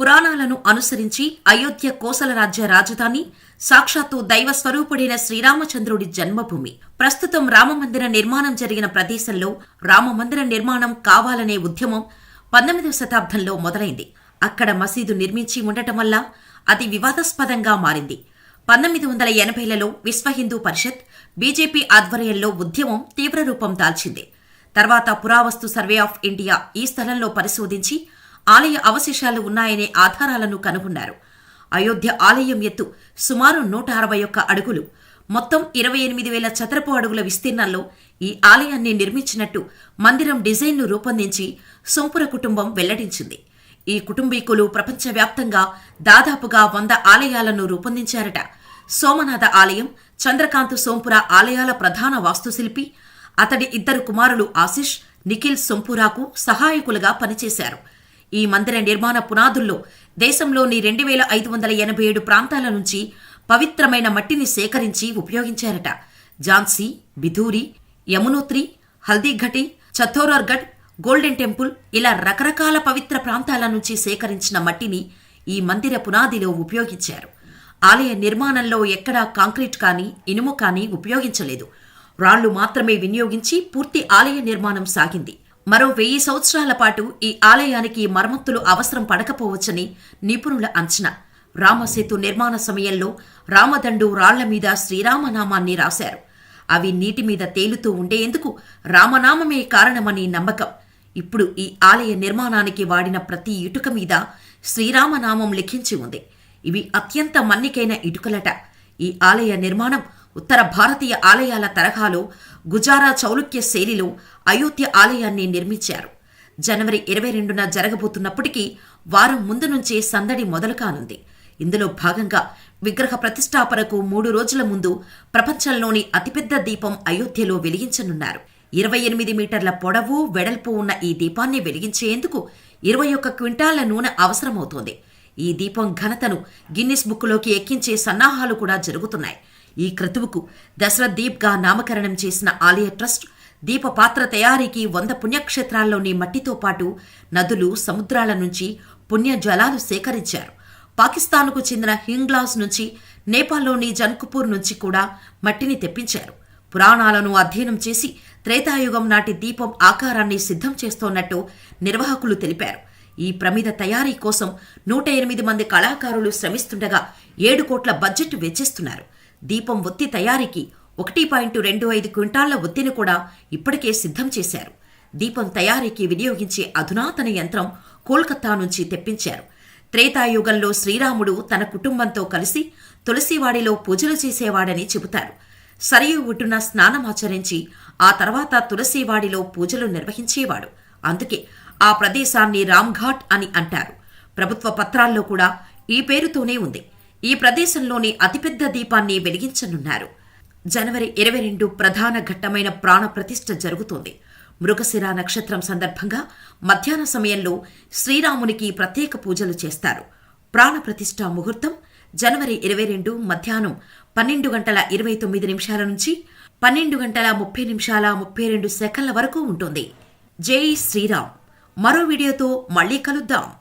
పురాణాలను అనుసరించి అయోధ్య కోసల రాజ్య రాజధాని సాక్షాత్తు దైవ స్వరూపుడైన శ్రీరామచంద్రుడి జన్మభూమి. ప్రస్తుతం రామమందిర నిర్మాణం జరిగిన ప్రదేశంలో రామమందిర నిర్మాణం కావాలనే ఉద్యమం పంతొమ్మిదవ శతాబ్దంలో మొదలైంది. అక్కడ మసీదు నిర్మించి ఉండటం వల్ల అది వివాదాస్పదంగా మారింది. పంతొమ్మిది వందల ఎనభైలలో విశ్వ హిందూ పరిషత్ బీజేపీ ఆధ్వర్యంలో ఉద్యమం తీవ్ర రూపం దాల్చింది. తర్వాత పురావస్తు సర్వే ఆఫ్ ఇండియా ఈ స్థలంలో పరిశోధించి ఆలయ అవశేషాలు ఉన్నాయనే ఆధారాలను కనుగొన్నారు. అయోధ్య ఆలయం ఎత్తు సుమారు నూట అరవై ఒక్క అడుగులు. మొత్తం ఇరవై ఎనిమిది వేల చదరపు అడుగుల విస్తీర్ణంలో ఈ ఆలయాన్ని నిర్మించినట్టు మందిరం డిజైన్ను రూపొందించి సోంపుర కుటుంబం వెల్లడించింది. ఈ కుటుంబీకులు ప్రపంచవ్యాప్తంగా దాదాపుగా వంద ఆలయాలను రూపొందించారట. సోమనాథ ఆలయం చంద్రకాంత్ సోంపుర ఆలయాల ప్రధాన వాస్తుశిల్పి అతడి ఇద్దరు కుమారులు ఆశిష్ నిఖిల్ సొంపురాకు సహాయకులుగా పనిచేశారు. ఈ మందిర నిర్మాణ పునాదుల్లో దేశంలోని రెండు వేల ఐదు వందల ఎనభై ఏడు ప్రాంతాల నుంచి పవిత్రమైన మట్టిని సేకరించి ఉపయోగించారట. ఝాన్సీ బిధూరి యమునోత్రి హల్దీఘటి చత్తోరర్గఢ్ గోల్డెన్ టెంపుల్ ఇలా రకరకాల పవిత్ర ప్రాంతాల నుంచి సేకరించిన మట్టిని ఈ మందిర పునాదిలో ఉపయోగించారు. ఆలయ నిర్మాణంలో ఎక్కడా కాంక్రీట్ కానీ ఇనుము కానీ ఉపయోగించలేదు. రాళ్ళు మాత్రమే వినియోగించి పూర్తి ఆలయ నిర్మాణం సాగింది. మరో వెయ్యి సంవత్సరాల పాటు ఈ ఆలయానికి మరమ్మతులు అవసరం పడకపోవచ్చని నిపుణుల అంచనా. రామసేతు నిర్మాణ సమయంలో రామదండు రాళ్ళ మీద శ్రీరామనామాన్ని రాశారు. అవి నీటి మీద తేలుతూ ఉండేందుకు రామనామమే కారణమని నమ్మకం. ఇప్పుడు ఈ ఆలయ నిర్మాణానికి వాడిన ప్రతి ఇటుక మీద శ్రీరామనామం లిఖించి ఉంది. ఇవి అత్యంత మన్నికైన ఇటుకలట. ఈ ఆలయ నిర్మాణం ఉత్తర భారతీయ ఆలయాల తరహాలో గుజారా చౌలుక్య శైలిలో అయోధ్య ఆలయాన్ని నిర్మించారు. జనవరి ఇరవై రెండున జరగబోతున్నప్పటికీ వారం ముందు నుంచే సందడి మొదలు కానుంది ఇందులో భాగంగా విగ్రహ ప్రతిష్టాపనకు మూడు రోజుల ముందు ప్రపంచంలోని అతిపెద్ద దీపం అయోధ్యలో వెలిగించనున్నారు. ఇరవై ఎనిమిది మీటర్ల పొడవు వెడల్పు ఉన్న ఈ దీపాన్ని వెలిగించేందుకు ఇరవై ఒక్క క్వింటాళ్ళ నూనె అవసరమవుతోంది. ఈ దీపం ఘనతను గిన్నిస్ బుక్లోకి ఎక్కించే సన్నాహాలు కూడా జరుగుతున్నాయి. ఈ క్రతువుకు దశరథ్ దీప్గా నామకరణం చేసిన ఆలయ ట్రస్ట్ దీప పాత్ర తయారీకి వంద పుణ్యక్షేత్రాల్లోని మట్టితో పాటు నదులు సముద్రాల నుంచి పుణ్యజలాలు సేకరించారు. పాకిస్తాన్కు చెందిన హింగ్లాస్ నుంచి నేపాల్లోని జన్కుపూర్ నుంచి కూడా మట్టిని తెప్పించారు. పురాణాలను అధ్యయనం చేసి త్రేతాయుగం నాటి దీపం ఆకారాన్ని సిద్ధం చేస్తోన్నట్టు నిర్వాహకులు తెలిపారు. ఈ ప్రమిద తయారీ కోసం నూట ఎనిమిది మంది కళాకారులు శ్రమిస్తుండగా ఏడు కోట్ల బడ్జెట్ వెచ్చిస్తున్నారు. దీపం ఒత్తి తయారీకి ఒకటి పాయింట్ రెండు ఐదు క్వింటాళ్ళ ఒత్తిని కూడా ఇప్పటికే సిద్ధం చేశారు. దీపం తయారీకి వినియోగించే అధునాతన యంత్రం కోల్కతా నుంచి తెప్పించారు. త్రేతాయుగంలో శ్రీరాముడు తన కుటుంబంతో కలిసి తులసివాడిలో పూజలు చేసేవాడని చెబుతారు. సరియు ఒడ్డున స్నానమాచరించి ఆ తర్వాత తులసివాడిలో పూజలు నిర్వహించేవాడు. అందుకే ఆ ప్రదేశాన్ని రామ్ఘాట్ అని అంటారు. ప్రభుత్వ పత్రాల్లో కూడా ఈ పేరుతోనే ఉంది. ఈ ప్రదేశంలోని అతిపెద్ద దీపాన్ని వెలిగించనున్నారు. జనవరి ఇరవై రెండు ప్రధాన ఘట్టమైన ప్రాణ ప్రతిష్ఠ జరుగుతోంది. మృగశిర నక్షత్రం సందర్భంగా మధ్యాహ్న సమయంలో శ్రీరామునికి ప్రత్యేక పూజలు చేస్తారు. ప్రాణ ప్రతిష్ఠ ముహూర్తం జనవరి ఇరవై రెండు మధ్యాహ్నం పన్నెండు గంటల ఇరవై తొమ్మిది నిమిషాల నుంచి పన్నెండు గంటల ముప్పై నిమిషాల ముప్పై రెండు సెకండ్ల వరకు ఉంటుంది. జై శ్రీరామ్. మరో వీడియోతో మళ్ళీ కలుద్దాం.